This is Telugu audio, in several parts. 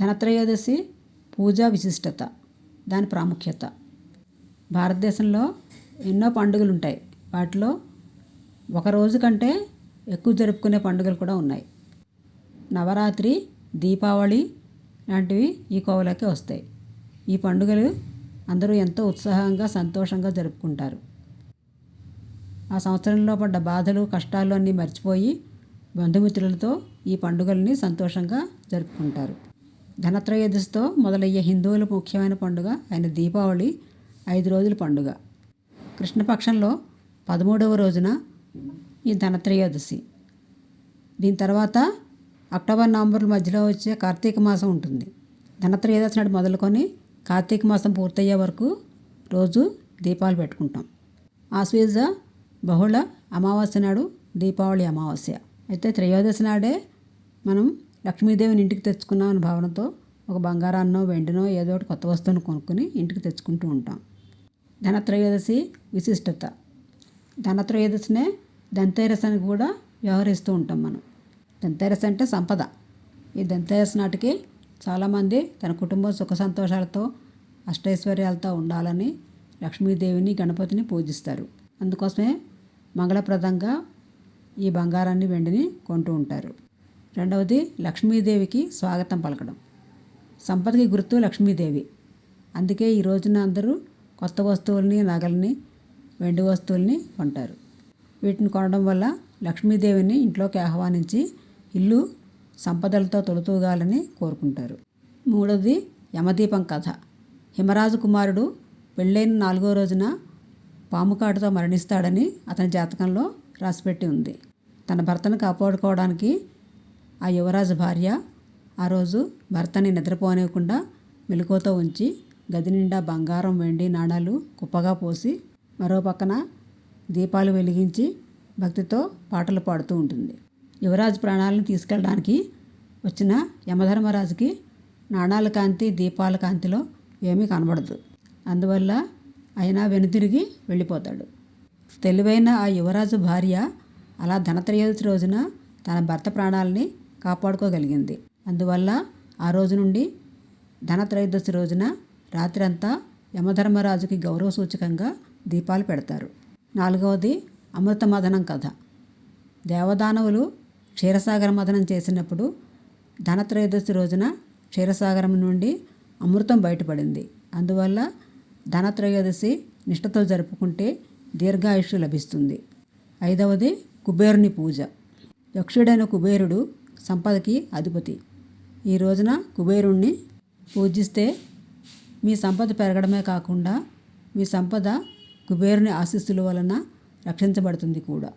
ధనత్రయోదశి పూజా విశిష్టత దాని ప్రాముఖ్యత. భారతదేశంలో ఎన్నో పండుగలు ఉంటాయి వాటిలో ఒక రోజు కంటే ఎక్కువ జరుపుకునే పండుగలు కూడా ఉన్నాయి. నవరాత్రి దీపావళి లాంటివి ఈ కోవలోకి వస్తాయి. ఈ పండుగలు అందరూ ఎంతో ఉత్సాహంగా సంతోషంగా జరుపుకుంటారు. ఆ సంవత్సరంలో పడ్డ బాధలు కష్టాలు అన్నీ మర్చిపోయి బంధుమిత్రులతో ఈ పండుగల్ని సంతోషంగా జరుపుకుంటారు. ధనత్రయోదశితో మొదలయ్యే హిందువుల ముఖ్యమైన పండుగ అయిన దీపావళి ఐదు రోజుల పండుగ. కృష్ణపక్షంలో పదమూడవ రోజున ఈ ధనత్రయోదశి. దీని తర్వాత అక్టోబర్ నవంబర్ మధ్యలో వచ్చే కార్తీక మాసం ఉంటుంది. ధనత్రయోదశి నాడు మొదలుకొని కార్తీక మాసం పూర్తయ్యే వరకు రోజు దీపాలు పెట్టుకుంటాం. ఆశ్వీజ బహుళ అమావాస్య నాడు దీపావళి అమావాస్య. అయితే త్రయోదశి నాడే మనం లక్ష్మీదేవిని ఇంటికి తెచ్చుకున్నాం అనే భావనతో ఒక బంగారాన్నో వెండినో ఏదో ఒకటి కొత్త వస్తువును కొనుక్కొని ఇంటికి తెచ్చుకుంటూ ఉంటాం. ధనత్రయోదశి విశిష్టత. ధనత్రయోదశినే దంతేరస్ అని కూడా వ్యవహరిస్తూ ఉంటాం మనం. దంతైరస్ అంటే సంపద. ఈ దంతేరస్ నాటికి చాలామంది తన కుటుంబం సుఖ సంతోషాలతో అష్టైశ్వర్యాలతో ఉండాలని లక్ష్మీదేవిని గణపతిని పూజిస్తారు. అందుకోసమే మంగళప్రదంగా ఈ బంగారాన్ని వెండిని కొంటూ ఉంటారు. రెండవది లక్ష్మీదేవికి స్వాగతం పలకడం. సంపదకి గుర్తు లక్ష్మీదేవి. అందుకే ఈ రోజున అందరూ కొత్త వస్తువుల్ని నగల్ని వెండి వస్తువుల్ని కొంటారు. వీటిని కొనడం వల్ల లక్ష్మీదేవిని ఇంట్లోకి ఆహ్వానించి ఇల్లు సంపదలతో తొలతూగాలని కోరుకుంటారు. మూడవది యమదీపం కథ. హిమరాజు కుమారుడు పెళ్ళైన నాలుగో రోజున పాముకాటుతో మరణిస్తాడని అతని జాతకంలో రాసిపెట్టి ఉంది. తన భర్తను కాపాడుకోవడానికి ఆ యువరాజు భార్య ఆ రోజు భర్తని నిద్రపోనివ్వకుండా మెలకువతో ఉంచి గది నిండా బంగారం వెండి నాణాలు కుప్పగా పోసి మరో పక్కన దీపాలు వెలిగించి భక్తితో పాటలు పాడుతూ ఉంటుంది. యువరాజు ప్రాణాలను తీసుకెళ్ళడానికి వచ్చిన యమధర్మరాజుకి నాణాల కాంతి దీపాల కాంతిలో ఏమీ కనబడదు. అందువల్ల ఆయన వెనుతిరిగి వెళ్ళిపోతాడు. తెలివైన ఆ యువరాజు భార్య అలా ధనత్రయోదశి రోజున తన భర్త ప్రాణాలని కాపాడుకోగలిగింది. అందువల్ల ఆ రోజు నుండి ధనత్రయోదశి రోజున రాత్రంతా యమధర్మరాజుకి గౌరవ సూచకంగా దీపాలు పెడతారు. నాలుగవది అమృత మదనం కథ. దేవదానవులు క్షీరసాగర మదనం చేసినప్పుడు ధనత్రయోదశి రోజున క్షీరసాగరం నుండి అమృతం బయటపడింది. అందువల్ల ధనత్రయోదశి నిష్ఠతో జరుపుకుంటే దీర్ఘాయుష్యు లభిస్తుంది. ఐదవది కుబేరుని పూజ. యక్షుడైన కుబేరుడు సంపదకి అధిపతి. ఈ రోజున కుబేరుణ్ణి పూజిస్తే మీ సంపద పెరగడమే కాకుండా మీ సంపద కుబేరుని ఆశీస్సుల వలన రక్షించబడుతుంది కూడా.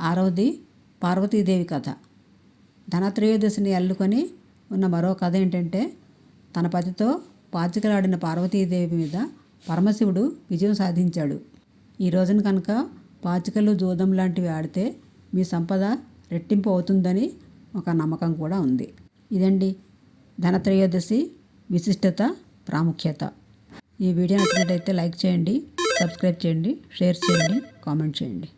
ఆరవది పార్వతీదేవి కథ. ధనత్రయోదశిని అల్లుకొని ఉన్న మరో కథ ఏంటంటే తన పతితో పాచికలాడిన పార్వతీదేవి మీద పరమశివుడు విజయం సాధించాడు. ఈ రోజున కనుక పాచికలు జూదం లాంటివి ఆడితే మీ సంపద రెట్టింపు అవుతుందని ఒక నమ్మకం కూడా ఉంది. ఇదండి ధనత్రయోదశి విశిష్టత ప్రాముఖ్యత. ఈ వీడియో నచ్చినట్టయితే లైక్ చేయండి సబ్స్క్రైబ్ చేయండి షేర్ చేయండి కామెంట్ చేయండి.